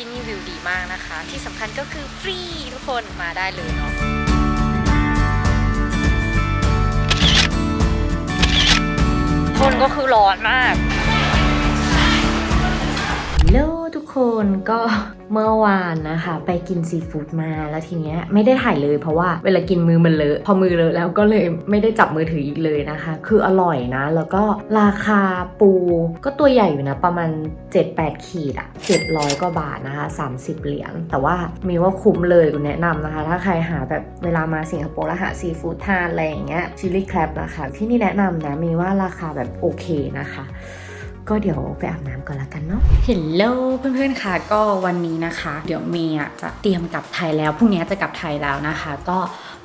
ที่นี่วิวดีมากนะคะ ที่สำคัญก็คือฟรีทุกคนมาได้เลยเนาะคนก็คือร้อนมาก คนก็เมื่อวานนะคะ ไปกินซีฟู้ดมาแล้วทีเนี้ยไม่ได้ถ่ายเลยเพราะว่าเวลากินมือมันเลอะพอมือเลอะแล้วก็เลยไม่ได้จับมือถืออีกเลยนะคะ คืออร่อยนะ แล้วก็ราคาปูก็ตัวใหญ่อยู่นะ ประมาณ 7-8 ขีดอะ700กว่าบาทนะคะ 30 เหรียญแต่ว่ามีว่าคุ้มเลยแนะนำนะคะ ถ้าใครหาแบบเวลามาสิงคโปร์แล้วหาซีฟู้ดทานอะไรอย่างเงี้ยชิลลี่แครบนะคะ ที่นี่แนะนำนะมีว่าราคาแบบโอเคนะคะ ก็เดี๋ยวไปอาบน้ำก่อนละกันเนาะเฮลโลเพื่อนๆค่ะ ก็วันนี้นะคะ เดี๋ยวเมย์จะเตรียมกลับไทยแล้วพรุ่งนี้จะกลับไทยแล้วนะคะ ก็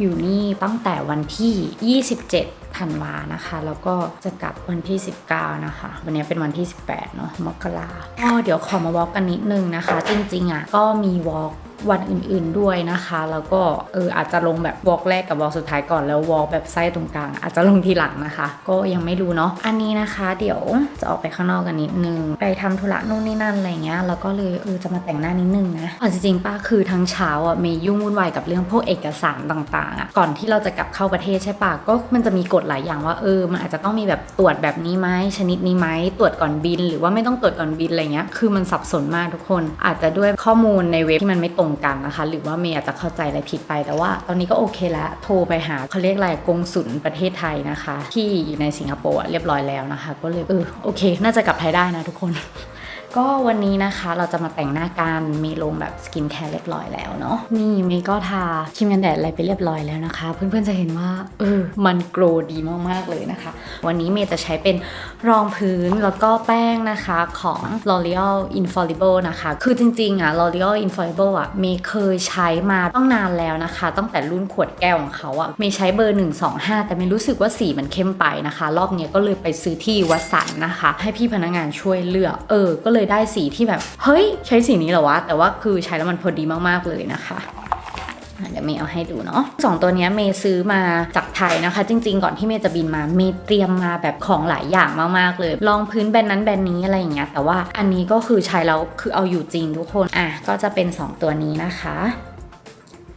อยู่นี่ตั้งแต่วันที่ 27ธันวานะคะ แล้วก็จะกลับวันที่ 19 นะคะ วันนี้เป็นวันที่ 18 เนาะมกราก็เดี๋ยวขอมาวอล์กกันนิดนึงนะคะ จริงๆอะก็มีวอล์ก วันอื่นๆด้วยนะคะ แล้วก็เอออาจจะลงแบบวอล์กแรกกับวอล์กสุดท้ายก่อนแล้ววอล์กแบบไส้ตรงกลาง อาจจะลงทีหลังนะคะ ก็ยังไม่รู้เนาะอันนี้นะคะ เดี๋ยวจะออกไปข้างนอกกันนิดนึง ไปทำธุระนู่นนี่นั่นอะไรเงี้ยแล้วก็เลยเออจะมาแต่งหน้านิดนึงนะเอาจริงๆป้าคือทั้งเช้าอะเมย์ยุ่งวุ่นวายกับเรื่องพวกเอกสารต่างๆอะก่อนที่เราจะกลับเข้าประเทศใช่ปะก็มันจะมีกฎหลายอย่างว่าเออมันอาจจะต้องมีแบบตรวจแบบนี้ไหมชนิดนี้ไหมตรวจก่อนบิน หรือว่าไม่ต้องตรวจก่อนบินอะไรเงี้ยคือมันสับสนมากทุกคน อาจจะด้วยข้อมูลในเว็บที่มันไม่ตรงกันนะคะ หรือว่าเมย์อาจจะเข้าใจอะไรผิดไป แต่ว่าตอนนี้ก็โอเคแล้วโทรไปหาเขาเรียกอะไรกงสุลประเทศไทยนะคะ ที่อยู่ในสิงคโปร์เรียบร้อยแล้วนะคะ ก็เลยเออโอเค น่าจะกลับไทยได้นะทุกคน ก็วันนี้นะคะเราจะมาแต่งหน้ากันมีลงแบบสกินแคร์เรียบร้อยแล้วเนาะนี่เมย์ก็ทาครีมกันแดดอะไรไปเรียบร้อยแล้วนะคะ เพื่อนๆจะเห็นว่าเออมันโกรดีมากๆเลยนะคะ วันนี้เมย์จะใช้เป็นรองพื้นแล้วก็แป้งนะคะของ L'Oreal Infallible นะคะ คือจริงๆอะ L'Oreal Infallible อะเมย์เคยใช้มาต้องนานแล้วนะคะ ตั้งแต่รุ่นขวดแก้วของเขาอะเมย์ใช้เบอร์ 125 แต่เมย์รู้สึกว่าสีมันเข้มไปนะคะ รอบนี้ก็เลยไปซื้อที่วัสันนะคะ ให้พี่พนักงานช่วยเลือกเออก็เลยได้สีที่แบบ เฮ้ย ใช้สีนี้เหรอวะ แต่ว่าคือใช้แล้วมันพอดีมากๆเลยนะคะเดี๋ยวเมย์เอาให้ดูเนาะสองตัวนี้เมย์ซื้อมาจากไทยนะคะ จริง ๆ ก่อนที่เมย์จะบินมาเมย์เตรียมมาแบบของหลายอย่างมากๆเลย ลองพื้นแบรนด์นั้นแบรนด์นี้อะไรอย่างเงี้ยแต่ว่าอันนี้ก็คือใช้แล้วคือเอาอยู่จริงทุกคนอะก็จะเป็น 2 ตัวนี้นะคะ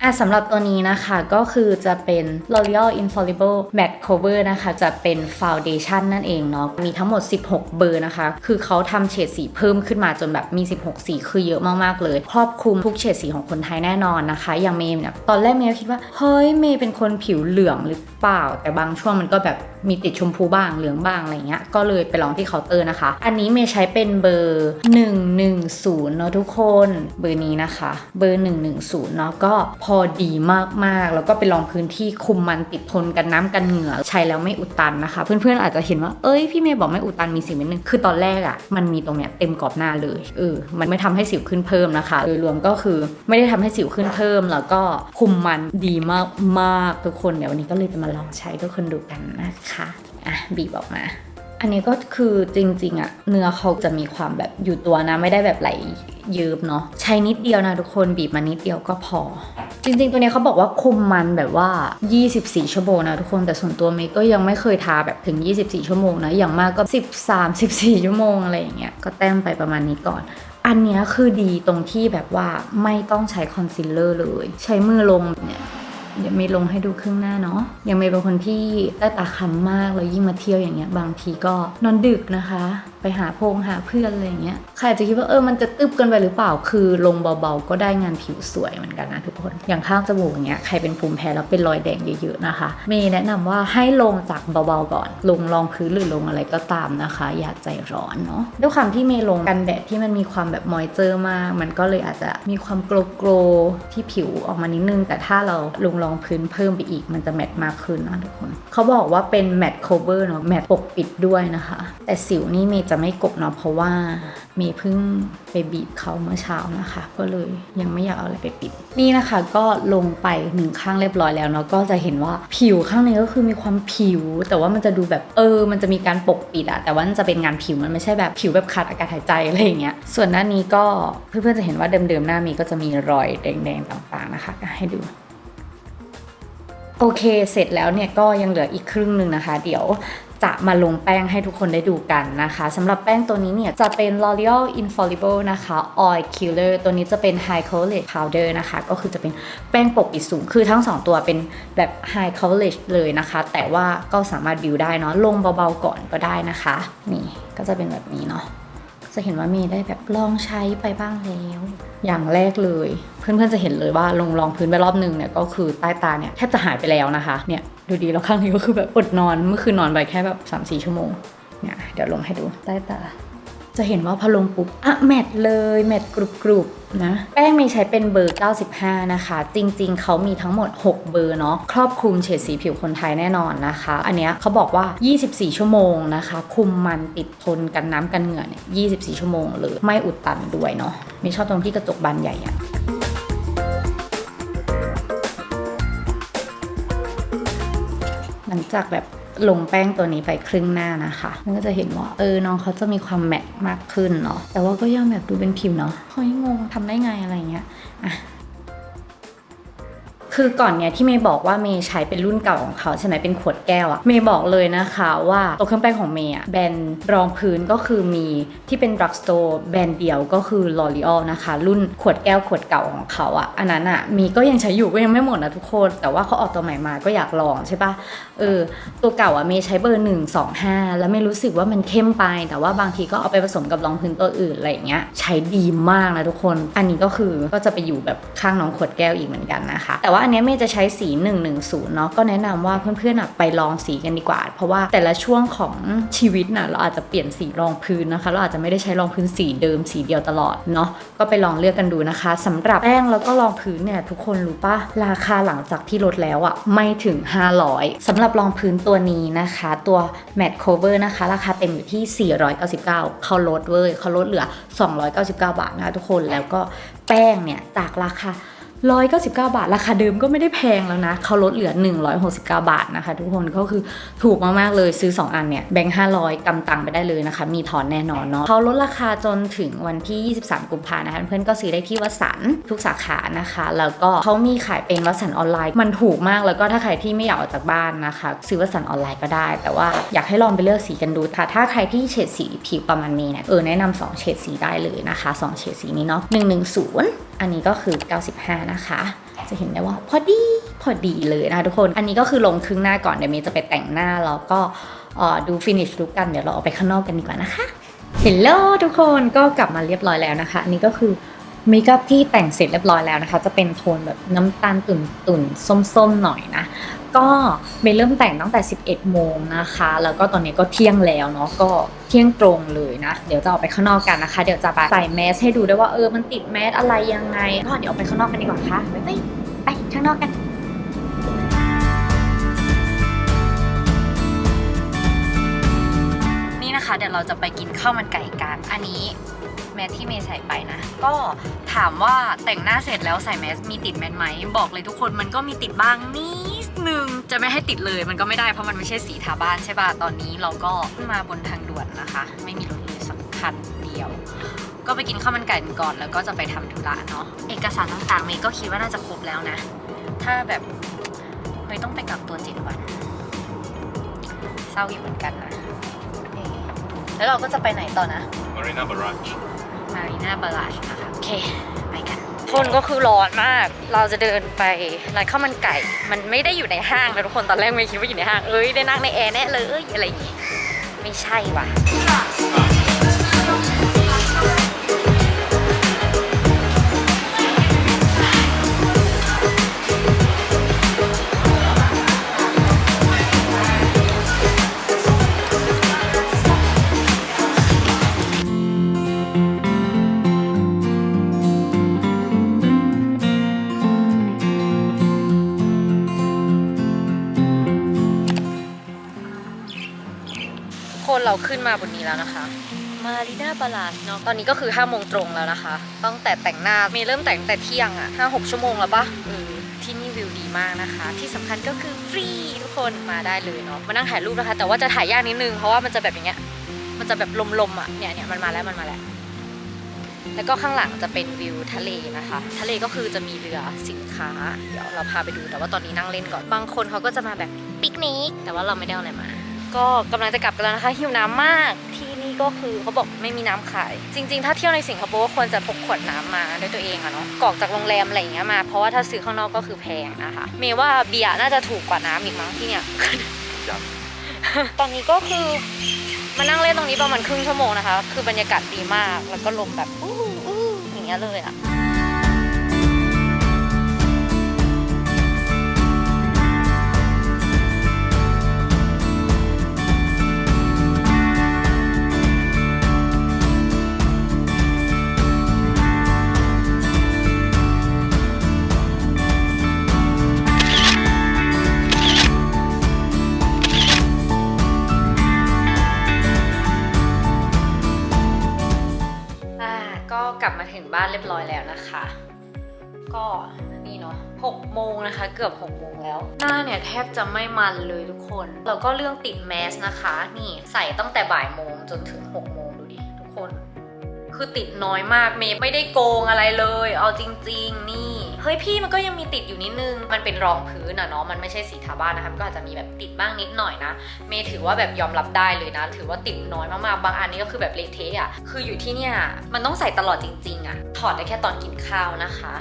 อะสำหรับตัวนี้นะคะก็คือจะเป็น L'Oreal Infallible Matte Cover นะคะ จะเป็น Foundation นั่นเองเนาะมีทั้งหมด 16 เบอร์นะคะ คือเขาทำเฉดสีเพิ่มขึ้นมาจนแบบมี 16 สีคือเยอะมาก ๆ เลย ครอบคลุมทุกเฉดสีของคนไทยแน่นอนนะคะ อย่างเมย์เนี่ยตอนแรกเมย์ก็คิดว่า เฮ้ยเมย์เป็นคนผิวเหลืองหรือเปล่า แต่บางช่วงมันก็แบบ มีติดชมพูบ้างเหลืองบ้างอะไรเงี้ย ก็เลยไปลองที่เคาน์เตอร์นะคะ อันนี้เมย์ใช้เป็นเบอร์ 110เนาะทุกคน เบอร์นี้นะคะ เบอร์ 110เนาะก็พอดีมากๆ แล้วก็เป็นรองพื้นที่คุมมันติดทนกันน้ำกันเหงื่อใช้แล้วไม่อุดตันนะคะ เพื่อนๆอาจจะเห็นว่าเอ้ยพี่เมย์บอกไม่อุดตันมีสิวนิดนึงคือตอนแรกอะ่ะมันมีตรงเนี้ยเต็มกรอบหน้าเลยเออมันไม่ทำให้สิวขึ้นเพิ่มนะคะ โดยรวมก็คือไม่ได้ทำให้สิวขึ้นเพิ่ม แล้วก็คุมมันดีมากๆทุกคนเดี๋ยววันนี้ก็เลยจะมาลองใช้ทุกคนดูกันนะคะอะบีบออกมา อันนี้ก็คือจริงๆอะเนื้อเขาจะมีความแบบอยู่ตัวนะ ไม่ได้แบบไหลเยิบเนาะใช้นิดเดียวนะทุกคนบีบมานิดเดียวก็พอ จริงๆ ตัวนี้เขาบอกว่าคุมมันแบบว่า 24 ชั่วโมงนะทุกคนแต่ส่วนตัวเมย์ก็ยังไม่เคยทาแบบถึง 24 ชั่วโมงนะอย่างมากก็ 13 14 ชั่วโมงอะไรอย่างเงี้ยก็แต้มไปประมาณนี้ก่อนอันนี้คือดีตรงที่แบบว่าไม่ต้องใช้คอนซีลเลอร์เลย ใช้มือลงเนี่ย เดี๋ยวเมย์ลงให้ดูครึ่งหน้าเนาะยังเมย์เป็นคนที่ใต้ตาคำมากแล้วยิ่งมาเที่ยวอย่างเงี้ยบางทีก็นอนดึกนะคะ ไปหาพงหาเพื่อนอะไรอย่างเงี้ยใครอาจจะคิดว่าเออมันจะตึบเกันไปหรือเปล่าคือลงเบาๆ ก็ได้งานผิวสวยเหมือนกันนะทุกคน อย่างข้างจมูกเงี้ยใครเป็นภูมิแพ้แล้วเป็นรอยแดงเยอะๆนะคะ เมย์แนะนำว่าให้ลงจากเบาๆก่อน ลงรองพื้นหรือลงอะไรก็ตามนะคะ อย่าใจร้อนเนาะด้วยความที่เมย์ลงกันแดดที่มันมีความแบบมอยเจอร์มาก มันก็เลยอาจจะมีความโกลโกลที่ผิวออกมานิดนึงแต่ถ้าเราลงรองพื้นเพิ่มไปอีก มันจะแมตต์มากขึ้นนะทุกคน เขาบอกว่าเป็นแมตต์ cover เนาะแมตต์ปกปิดด้วยนะคะ แต่สิวนี่เมย์จะไม่กบเนาะเพราะว่าเมย์เพิ่งไปบีบเขาเมื่อเช้านะคะ ก็เลยยังไม่อยากเอาอะไรไปปิด นี่นะคะก็ลงไปหนึ่งข้างเรียบร้อยแล้วเนาะก็จะเห็นว่าผิวข้างในก็คือมีความผิว แต่ว่ามันจะดูแบบเออ มันจะมีการปกปิดอะแต่ว่ามันจะเป็นงานผิวมันไม่ใช่แบบผิวแบบขาดอากาศหายใจอะไรอย่างเงี้ยส่วนหน้านี้ก็เพื่อนๆจะเห็นว่าเดิมๆหน้ามีก็จะมีรอยแดงๆต่างๆนะคะ ให้ดู โอเค เสร็จแล้วเนี่ยก็ยังเหลืออีกครึ่งหนึ่งนะคะ เดี๋ยวจะมาลงแป้งให้ทุกคนได้ดูกันนะคะสำหรับแป้งตัวนี้เนี่ยจะเป็น L'Oreal Infallible นะคะ Oil Killer ตัวนี้จะเป็น High Coverage Powder นะคะ ก็คือจะเป็นแป้งปกปิดสูง คือทั้ง 2 ตัวเป็นแบบ High Coverage เลยนะคะ แต่ว่าก็สามารถบิวได้เนาะลงเบาๆก่อนก็ได้นะคะ นี่ก็จะเป็นแบบนี้เนาะจะเห็นว่ามย์ได้แบบลองใช้ไปบ้างแล้ว อย่างแรกเลย เพื่อนๆจะเห็นเลยว่าลงรองพื้นไปรอบนึงเนี่ยก็คือใต้ตาเนี่ยแทบจะหายไปแล้วนะคะเนี่ยดูดีแล้วข้างนี้ก็คือแบบอดนอนเมื่อคืนนอนไปแค่แบบ3าสี่ชั่วโมงเนี่ยเดี๋ยวลงให้ดูใต้ตา จะเห็นว่าพอลงปุ๊บอะแมทเลยแมทกรุบกรุบนะแป้งมีใช้เป็นเบอร์ 95 นะคะ จริงๆ เขามีทั้งหมด 6 เบอร์เนาะครอบคลุมเฉดสีผิวคนไทยแน่นอนนะคะ อันเนี้ยเขาบอกว่า 24 ชั่วโมงนะคะ คุมมันติดทนกันน้ำกันเหงื่อเนี่ย24 ชั่วโมงเลยไม่อุดตันด้วยเนาะมีชอบตรงที่กระจกบานใหญ่อะหลังจากแบบ ลงแป้งตัวนี้ไปครึ่งหน้านะคะมันก็จะเห็นว่าเออน้องเขาจะมีความแมตต์มากขึ้นเนาะแต่ว่าก็ยังแบบดูเป็นผิวเนาะเฮ้ยงงทำได้ไงอะไรเงี้ยอะ คือก่อนเนี้ยที่เมย์บอกว่าเมย์ใช้เป็นรุ่นเก่าของเขาใช่ไหมเป็นขวดแก้วอะเมย์บอกเลยนะคะว่าตัวเครื่องแป้งของเมย์อะแบรนด์รองพื้นก็คือมีที่เป็น drug store แบรนด์เดียวก็คือ L'Oreal นะคะ รุ่นขวดแก้วขวดเก่าของเขาอะอันนั้นอะมีก็ยังใช้อยู่ก็ยังไม่หมดนะทุกคน แต่ว่าเขาออกตัวใหม่มาก็อยากลองใช่ปะเออตัวเก่าอะเมย์ใช้เบอร์1 2 5 แล้วไม่รู้สึกว่ามันเข้มไป แต่ว่าบางทีก็เอาไปผสมกับรองพื้นตัวอื่นอะไรอย่างเงี้ยใช้ดีมากนะทุกคน อันนี้ก็คือก็จะไปอยู่แบบข้างน้องขวดแก้วอีกเหมือนกันนะคะ แต่ว่าอันนี้เมย์จะใช้สี 110 เนาะก็แนะนำว่าเพื่อนๆไปลองสีกันดีกว่า เพราะว่าแต่ละช่วงของชีวิตน่ะเราอาจจะเปลี่ยนสีรองพื้นนะคะ เราอาจจะไม่ได้ใช้รองพื้นสีเดิมสีเดียวตลอดเนาะก็ไปลองเลือกกันดูนะคะสำหรับแป้งแล้วก็รองพื้นเนี่ยทุกคนรู้ปะราคาหลังจากที่ลดแล้วอะไม่ถึง 500สำหรับรองพื้นตัวนี้นะคะ ตัว Matte Cover นะคะ ราคาเต็มอยู่ที่ 499 เขาลดเว้ยเขาลดเหลือ 299 บาทนะคะทุกคนแล้วก็แป้งเนี่ยจากราคา 199 บาท ราคาเดิมก็ไม่ได้แพงแล้วนะเขาลดเหลือ 169 บาทนะคะ ทุกคนก็คือถูกมากๆเลยซื้อ 2 อันเนี่ยแบงค์500กำตังไปได้เลยนะคะ มีถอนแน่นอนเนาะเขาลดราคาจนถึงวันที่ 23 กุมภานะคะเพื่อนๆก็ซื้อได้ที่วัสันทุกสาขานะคะ แล้วก็เขามีขายเป็นวัสันออนไลน์ มันถูกมากแล้วก็ถ้าใครที่ไม่อยากออกจากบ้านนะคะ ซื้อวัสันออนไลน์ก็ได้ แต่ว่าอยากให้ลองไปเลือกสีกันดูค่ะถ้าใครที่เฉดสีผิวประมาณนี้เนี่ยเออแนะนำสองเฉดสีได้เลยนะคะสองเฉดสีนี้เนาะ110 อันนี้ก็คือ 95 นะคะ จะเห็นได้ว่าพอดี พอดีเลยนะคะทุกคน อันนี้ก็คือลงครึ่งหน้าก่อน เดี๋ยวมีจะไปแต่งหน้าแล้วก็ดูฟินิชลุกกัน เดี๋ยวเราออกไปข้างนอกกันดีกว่านะคะ เฮลโลทุกคน ก็กลับมาเรียบร้อยแล้วนะคะ อันนี้ก็คือ เมคอัพที่แต่งเสร็จเรียบร้อยแล้วนะคะ จะเป็นโทนแบบน้ำตาลตุ่นตุ่นส้มๆหน่อยนะ ก็เมเริ่มแต่งตั้งแต่ 11 โมงนะคะ แล้วก็ตอนนี้ก็เที่ยงแล้วเนาะก็เที่ยงตรงเลยนะ เดี๋ยวจะออกไปข้างนอกกันนะคะ เดี๋ยวจะไปใส่แมสให้ดูด้วยว่าเออมันติดแมสอะไรยังไงก็เดี๋ยวออกไปข้างนอกกันดีกว่าค่ะไปไปไปข้างนอกกันนี่นะคะเดี๋ยวเราจะไปกินข้าวมันไก่กันอันนี้ แมสที่เมย์ใส่ไปนะ ก็ถามว่าแต่งหน้าเสร็จแล้วใส่แมสมีติดแมสไหมบอกเลยทุกคนมันก็มีติดบ้างนิดนึงจะไม่ให้ติดเลยมันก็ไม่ได้เพราะมันไม่ใช่สีทาบ้านใช่ป่ะตอนนี้เราก็ขึ้นมาบนทางด่วนนะคะ ไม่มีรถเลยสักคันเดียว ก็ไปกินข้าวมันไก่ก่อนแล้วก็จะไปทำธุระเนาะเอกสารต่างๆเมย์ก็คิดว่าน่าจะครบแล้วนะ ถ้าแบบเมย์ต้องไปกักตัวเจ็ดวันเศร้าอยู่เหมือนกันนะเอ๊ะแล้วเราก็จะไปไหนต่อนะ Marina Barrage. มารีนาบาลาชนะคะโอเค ไปกัน คนก็คือร้อนมาก เราจะเดินไปร้านข้าวมันไก่ มันไม่ได้อยู่ในห้างนะทุกคนตอนแรกไม่คิดว่าอยู่ในห้าง เอ้ยได้นั่งในแอร์แน่เลยอะไรอย่างงี้ ไม่ใช่ว่ะ ขึ้นมาบนนี้แล้วนะคะมารีนาบาลาชเนาะตอนนี้ก็คือ5โมงตรงแล้วนะคะ ตั้งแต่แต่งหน้าเมย์เริ่มแต่งแต่เที่ยงอะ5 6ชั่วโมงแล้วปะเออที่นี่วิวดีมากนะคะ ที่สำคัญก็คือฟรีทุกคนมาได้เลยเนาะมานั่งถ่ายรูปนะคะ แต่ว่าจะถ่ายยากนิดนึงเพราะว่ามันจะแบบอย่างเงี้ยมันจะแบบลมๆอะเนี่ยเนี่ยมันมาแล้วมันมาแล้วแล้วก็ข้างหลังจะเป็นวิวทะเลนะคะ ทะเลก็คือจะมีเรือสินค้า เดี๋ยวเราพาไปดูแต่ว่าตอนนี้นั่งเล่นก่อนบางคนเขาก็จะมาแบบปิกนิกแต่ว่าเราไม่ได้เอาอะไรมา ก็กำลังจะกลับกันแล้วนะคะหิวน้ำมากที่นี่ก็คือเขาบอกไม่มีน้ำขาย จริง ๆ ถ้าเที่ยวในสิงคโปร์ก็ควรจะพกขวดน้ำมาด้วยตัวเองอะเนาะกรอกจากโรงแรมอะไรอย่างเงี้ยมา เพราะว่าถ้าซื้อข้างนอกก็คือแพงนะคะเมย์ว่าเบียร์น่าจะถูกกว่าน้ำอีกมั้งที่เนี่ยครับตอนนี้ก็คือมานั่งเล่นตรงนี้ประมาณครึ่งชั่วโมงนะคะ คือบรรยากาศดีมากแล้วก็ลมแบบอู้อู้อย่างเงี้ยเลยอะ บ้านเรียบร้อยแล้วนะคะ ก็นี่เนาะหกโมงนะคะ เกือบหกโมงแล้ว หน้าเนี่ยแทบจะไม่มันเลยทุกคน แล้วก็เรื่องติดแมสนะคะ นี่ใส่ตั้งแต่บ่ายโมงจนถึงหกโมงดูดิทุกคน คือติดน้อยมากเมย์ไม่ได้โกงอะไรเลย เอาจริง ๆ นี่ เฮ้ยพี่มันก็ยังมีติดอยู่นิดนึง มันเป็นรองพื้นอะเนาะมันไม่ใช่สีทาบ้านนะคะก็อาจจะมีแบบติดบ้างนิดหน่อยนะเมย์ถือว่าแบบยอมรับได้เลยนะ ถือว่าติดน้อยมากๆบางอันนี้ก็คือแบบเละเทะอะคืออยู่ที่เนี่ยมันต้องใส่ตลอดจริงๆอะถอดได้แค่ตอนกินข้าวนะคะ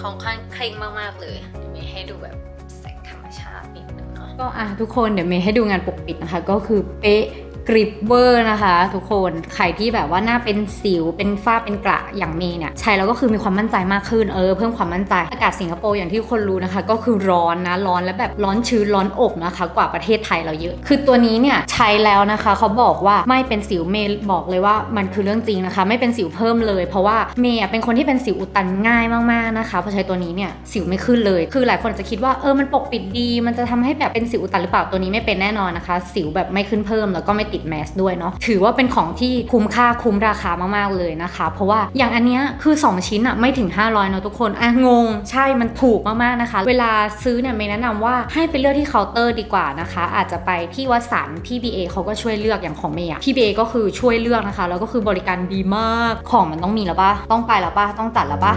ค่อนข้างเคร่งมากๆเลยเดี๋ยวเมย์ให้ดูแบบแสงธรรมชาตินิดนึงเนาะก็อะทุกคนเดี๋ยวเมย์ให้ดูงานปกปิดนะคะ ก็คือเป๊ะ กริบเวอร์นะคะทุกคนใครที่แบบว่าหน้าเป็นสิวเป็นฝ้าเป็นกระอย่างเมย์เนี่ยใช้แล้วก็คือมีความมั่นใจมากขึ้นเออเพิ่มความมั่นใจอากาศสิงคโปร์อย่างที่คนรู้นะคะ ก็คือร้อนนะร้อนและแบบร้อนชื้นร้อนอบนะคะ กว่าประเทศไทยเราเยอะ คือตัวนี้เนี่ยใช้แล้วนะคะเขาบอกว่าไม่เป็นสิวเมย์บอกเลยว่ามันคือเรื่องจริงนะคะ ไม่เป็นสิวเพิ่มเลย เพราะว่าเมย์เป็นคนที่เป็นสิวอุดตันง่ายมากๆนะคะพอใช้ตัวนี้เนี่ยสิวไม่ขึ้นเลย คือหลายคนจะคิดว่าเออมันปกปิดดี มันจะทำให้แบบเป็นสิวอุดตันหรือเปล่าตัวนี้ไม่เป็นแน่นอนนะคะ สิวแบบไม่ขึ้นเพิ่มแล้วก็ไม่ติดแมสด้วยเนาะถือว่าเป็นของที่คุ้มค่าคุ้มราคามากๆเลยนะคะ เพราะว่าอย่างอันเนี้ยคือ 2 ชิ้นอะไม่ถึง 500เนาะทุกคนอะงง ใช่มันถูกมากๆนะคะ เวลาซื้อเนี่ยไม่แนะนำว่าให้ไปเลือกที่เคาน์เตอร์ดีกว่านะคะ อาจจะไปที่วัดสันพี่ BA เขาก็ช่วยเลือกอย่างของเมย์อะพี่ BA ก็คือช่วยเลือกนะคะ แล้วก็คือบริการดีมากของมันต้องมีแล้วปะต้องไปแล้วปะต้องจัดแล้วปะ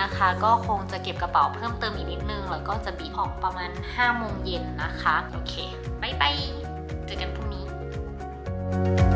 นะคะ ก็คงจะเก็บกระเป๋าเพิ่มเติมอีกนิดนึง แล้วก็จะบีออกประมาณ5โมงเย็นนะคะ โอเคบายบายเจอกันพรุ่งนี้